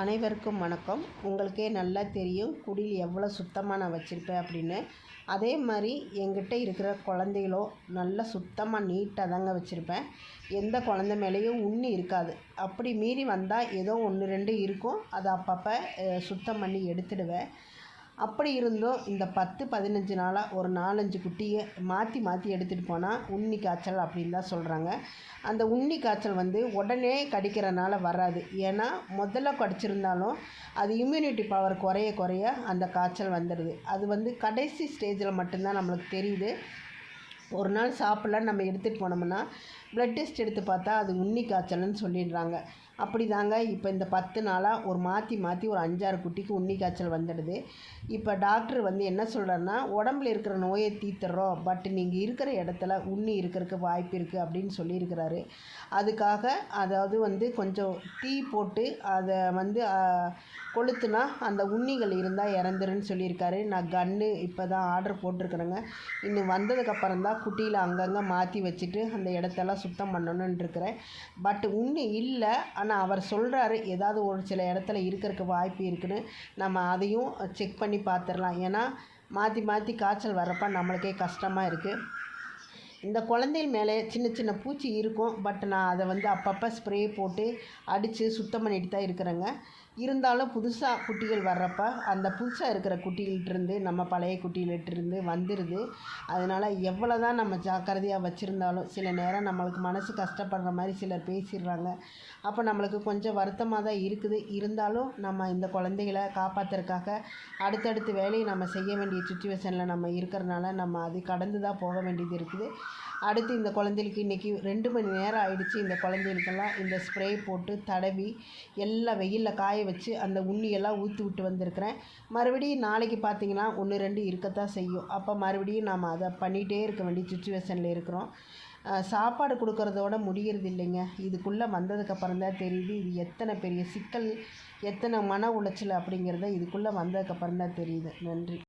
அனைவருக்கும் வணக்கம். உங்களுக்கே நல்லா தெரியும் குடியில் எவ்வளோ சுத்தமாக நான் வச்சுருப்பேன் அப்படின்னு. அதே மாதிரி என்கிட்ட இருக்கிற குழந்தைகளோ நல்லா சுத்தமாக நீட்டாக தாங்க வச்சுருப்பேன். எந்த குழந்த மேலேயும் உண்ணி இருக்காது. அப்படி மீறி வந்தால் ஏதோ ஒன்று ரெண்டு இருக்கும். அதை அப்பப்போ சுத்தம் பண்ணி எடுத்துடுவேன். அப்படி இருந்தும் இந்த பத்து பதினஞ்சு நாளாக ஒரு நாலஞ்சு குட்டியை மாற்றி மாற்றி எடுத்துகிட்டு போனால் உண்ணி காய்ச்சல் அப்படின்னு தான் சொல்கிறாங்க அந்த உண்ணி காய்ச்சல் வந்து உடனே கடிக்கிறனால வராது. ஏன்னா முதல்ல கடிச்சிருந்தாலும் அது இம்யூனிட்டி பவர் குறைய குறைய அந்த காய்ச்சல் வந்துடுது. அது வந்து கடைசி ஸ்டேஜில் மட்டும்தான் நம்மளுக்கு தெரியுது. ஒரு நாள் சாப்பிட்லாம் நம்ம எடுத்துகிட்டு போனோம்னா ப்ளட் டெஸ்ட் எடுத்து பார்த்தா அது உண்ணி காய்ச்சல்னு சொல்லிடுறாங்க. அப்படி தாங்க இப்போ இந்த பத்து நாளாக ஒரு மாற்றி மாற்றி ஒரு அஞ்சாறு குட்டிக்கு உண்ணி காய்ச்சல் வந்துடுது. இப்போ டாக்டர் வந்து என்ன சொல்கிறாருன்னா உடம்புல இருக்கிற நோயை தீர்த்துறோம் பட் நீங்கள் இருக்கிற இடத்துல உண்ணி இருக்கிறதுக்கு வாய்ப்பு இருக்குது அப்படின்னு சொல்லியிருக்கிறாரு. அதுக்காக அதாவது வந்து கொஞ்சம் தீ போட்டு அதை வந்து கொளுத்துனா அந்த உண்ணிகள் இருந்தால் இறந்துருன்னு சொல்லியிருக்காரு. நான் கன்று இப்போ தான் ஆர்டர் போட்டிருக்கிறேங்க. இன்னும் வந்ததுக்கப்புறம் தான் குட்டியில் அங்கங்கே மாற்றி வச்சுட்டு அந்த இடத்தெல்லாம் சுத்தம் பண்ணணுன்னு இருக்கிறேன். பட் உண்ணி இல்லை. ஆனால் அவர் சொல்கிறாரு ஏதாவது ஒரு சில இடத்துல இருக்கிறதுக்கு வாய்ப்பு இருக்குதுன்னு நம்ம அதையும் செக் பண்ணி பார்த்துடலாம். ஏன்னா மாற்றி மாற்றி காய்ச்சல் வரப்போ நம்மளுக்கே கஷ்டமாக இருக்குது இந்த குழந்தைகள் மேலே சின்ன சின்ன பூச்சி இருக்கும். பட் நான் அதை வந்து அப்பப்போ ஸ்ப்ரே போட்டு அடித்து சுத்தம் பண்ணிட்டு தான் இருக்கிறேங்க. இருந்தாலும் புதுசாக குட்டிகள் வர்றப்ப அந்த புதுசாக இருக்கிற குட்டிகள்கிட்டருந்து நம்ம பழைய குட்டிகள்கிட்டருந்து வந்துடுது அதனால் எவ்வளோ தான் நம்ம ஜாக்கிரதையாக வச்சுருந்தாலும் சில நேரம் நம்மளுக்கு மனசு கஷ்டப்படுற மாதிரி சிலர் பேசிடுறாங்க. அப்போ நம்மளுக்கு கொஞ்சம் வருத்தமாக தான் இருக்குது. இருந்தாலும் நம்ம இந்த குழந்தைகளை காப்பாற்றுறதுக்காக அடுத்தடுத்த வேலையை நம்ம செய்ய வேண்டிய சுச்சுவேஷனில் நம்ம இருக்கிறனால நம்ம அது கடந்து தான் போக வேண்டியது இருக்குது. அடுத்து இந்த குழந்தைகளுக்கு இன்றைக்கி ரெண்டு மணி நேரம் ஆயிடுச்சு இந்த குழந்தைகளுக்கெல்லாம் இந்த ஸ்ப்ரே போட்டு தடவி எல்லாம் வெயிலில் காய வச்சு அந்த உண்ணியெல்லாம் ஊற்றி விட்டு வந்திருக்கிறேன். மறுபடியும் நாளைக்கு பார்த்தீங்கன்னா ஒன்று ரெண்டு இருக்கத்தான் செய்யும். அப்போ மறுபடியும் நாம் அதை பண்ணிகிட்டே இருக்க வேண்டிய சுச்சுவேஷனில் இருக்கிறோம். சாப்பாடு கொடுக்குறதோட முடிகிறது இல்லைங்க இதுக்குள்ளே வந்ததுக்கப்புறம் தான் தெரியுது. இது எத்தனை பெரிய சிக்கல் எத்தனை மன உளைச்சல் அப்படிங்கிறத இதுக்குள்ளே வந்ததுக்கப்புறம் தான் தெரியுது. நன்றி.